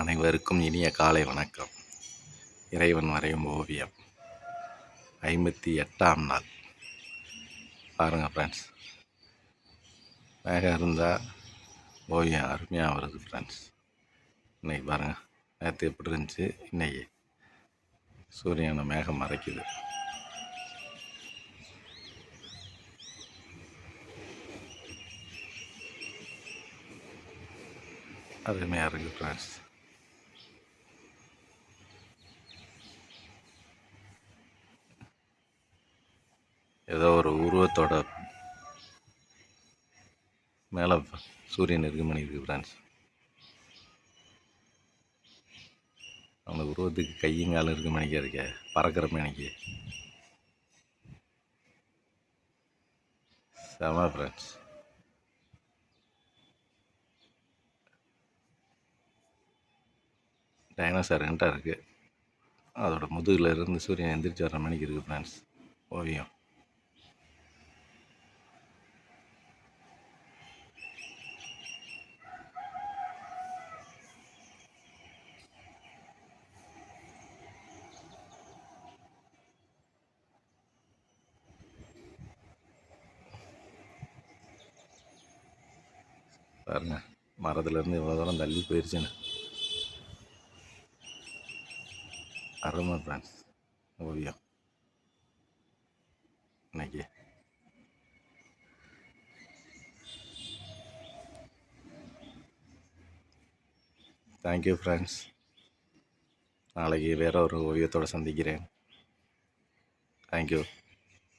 அனைவருக்கும் இனிய காலை வணக்கம். இறைவன் வரையும் ஓவியம். ஐம்பத்தி எட்டாம் நாள். பாருங்கள் ஃப்ரெண்ட்ஸ் மேகம் இருந்தால் ஓவியம் அருமையாக வருது ஃப்ரெண்ட்ஸ் இன்னைக்கு பாருங்கள் நேற்று எப்படி இருந்துச்சு? இன்னைக்கு சூரியனை மேகம் மறைக்குது. அருமையாக இருக்குது ஃப்ரெண்ட்ஸ் ஏதோ ஒரு உருவத்தோட மேலே சூரியன் இருக்க மணி இருக்குது ஃப்ரெண்ட்ஸ் அந்த உருவத்துக்கு கையும் காலும் இருக்க மணிக்கா இருக்க பறக்கிற மணிக்கு. செம ஃப்ரெண்ட்ஸ் டைனோசார் ரெண்டாக இருக்குது அதோட முதுகில் இருந்து சூரியன் எந்திரிச்சு வர மணிக்கு இருக்குது ஃப்ரெண்ட்ஸ் ஓவியம். பாருங்க மரத்துலேருந்து இவ்வளோ தூரம் தள்ளி போயிடுச்சுன்னு அருமை ஃப்ரெண்ட்ஸ் ஓவியம் இன்னைக்கு தேங்க்யூ ஃப்ரெண்ட்ஸ் நாளைக்கு வேற ஒரு ஓவியத்தோடு சந்திக்கிறேன் தேங்க்யூ